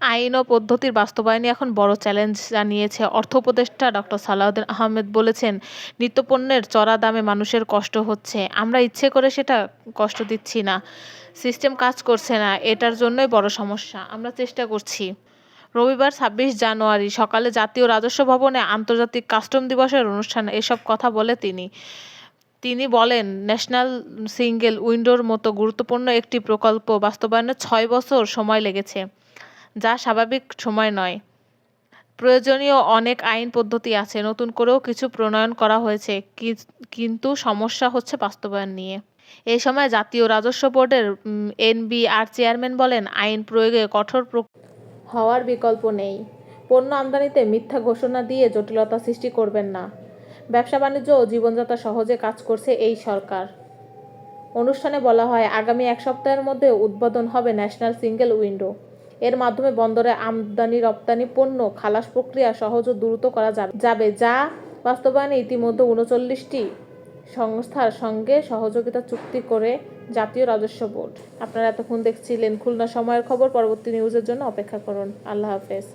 আইন ও পদ্ধতির বাস্তবায়নই এখন বড় চ্যালেঞ্জ জানিয়েছে অর্থ উপদেষ্টা ডক্টর সালাউদ্দিন আহমেদ বলেছেন, নিত্যপণ্যের চড়া দামে মানুষের কষ্ট হচ্ছে। আমরা ইচ্ছে করে সেটা কষ্ট দিচ্ছি না। সিস্টেম কাজ করছে না। এটার জন্যই বড় সমস্যা। আমরা চেষ্টা করছি। রবিবার ছাব্বিশ জানুয়ারি সকালে জাতীয় রাজস্ব ভবনে আন্তর্জাতিক কাস্টম দিবসের অনুষ্ঠানে। এসব কথা বলে তিনি। তিনি বলেন, ন্যাশনাল সিঙ্গেল উইন্ডোর মতো গুরুত্বপূর্ণ একটি প্রকল্প বাস্তবায়নে ছয় বছর সময় লেগেছে। যা স্বাভাবিক সময় নয়। প্রয়োজনীয় অনেক আইন পদ্ধতি আছে, নতুন করেও কিছু প্রণয়ন করা হয়েছে কিন্তু সমস্যা হচ্ছে বাস্তবায়ন নিয়ে। এই সময় জাতীয় রাজস্ব বোর্ডের এনবিআর চেয়ারম্যান বলেন, আইন প্রয়োগে কঠোর হওয়ার বিকল্প নেই। পণ্য আমদানিতে মিথ্যা ঘোষণা দিয়ে জটিলতা সৃষ্টি করবেন না। ব্যবসা বাণিজ্য ও জীবনযাত্রা সহজে কাজ করছে এই সরকার। অনুষ্ঠানে বলা হয়, আগামী এক সপ্তাহের মধ্যে উদ্বোধন হবে ন্যাশনাল সিঙ্গেল উইন্ডো। এর মাধ্যমে বন্দরে আমদানি, রপ্তানি, পণ্য, খালাস প্রক্রিয়া সহজ ও দ্রুত করা যাবে যা বাস্তবায়নে ইতিমধ্যে উনচল্লিশটি সংস্থার সঙ্গে সহযোগিতা চুক্তি করে জাতীয় রাজস্ব বোর্ড। আপনারা এতক্ষণ দেখছিলেন খুলনা সময়ের খবর। পরবর্তী নিউজের জন্য অপেক্ষা করুন। আল্লাহ হাফেজ।